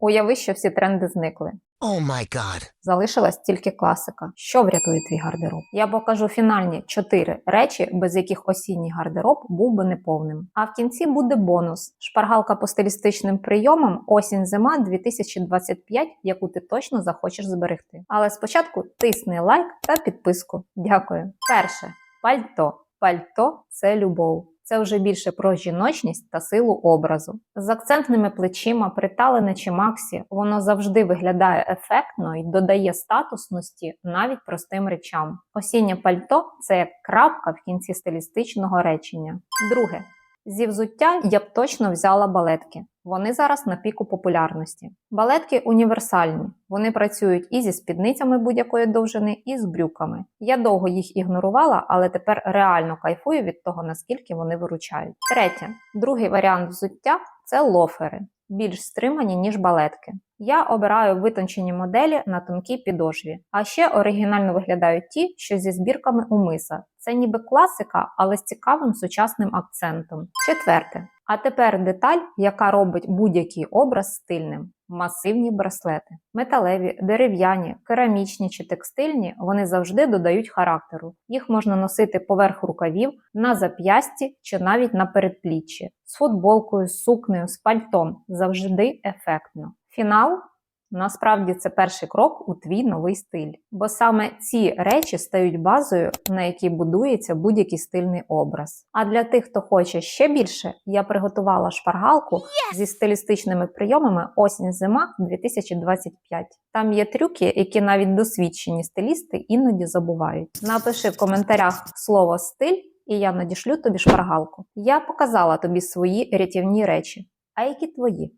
Уяви, що всі тренди зникли. Oh my god. Залишилась тільки класика. Що врятує твій гардероб? Я покажу фінальні чотири речі, без яких осінній гардероб був би неповним. А в кінці буде бонус: шпаргалка по стилістичним прийомам осінь-зима 2025, яку ти точно захочеш зберегти. Але спочатку тисни лайк та підписку. Дякую. Перше пальто. Пальто це любов. Це вже більше про жіночність та силу образу. З акцентними плечима, приталене чи максі, воно завжди виглядає ефектно і додає статусності навіть простим речам. Осіннє пальто це як крапка в кінці стилістичного речення. Друге. Зі взуття я б точно взяла балетки. Вони зараз на піку популярності. Балетки універсальні. Вони працюють і зі спідницями будь-якої довжини, і з брюками. Я довго їх ігнорувала, але тепер реально кайфую від того, наскільки вони виручають. Третє, другий варіант взуття це лофери, більш стримані, ніж балетки. Я обираю витончені моделі на тонкій підошві. А ще оригінально виглядають ті, що зі збірками у миса. Це ніби класика, але з цікавим сучасним акцентом. Четверте. А тепер деталь, яка робить будь-який образ стильним. Масивні браслети. Металеві, дерев'яні, керамічні чи текстильні, вони завжди додають характеру. Їх можна носити поверх рукавів, на зап'ясті чи навіть на передпліччі. З футболкою, з сукнею, з пальтом. Завжди ефектно. Фінал Насправді це перший крок у твій новий стиль, бо саме ці речі стають базою, на якій будується будь-який стильний образ. А для тих, хто хоче ще більше, я приготувала шпаргалку зі стилістичними прийомами осінь-зима 2025. Там є трюки, які навіть досвідчені стилісти іноді забувають. Напиши в коментарях слово стиль, і я надішлю тобі шпаргалку. Я показала тобі свої рятівні речі. А які твої?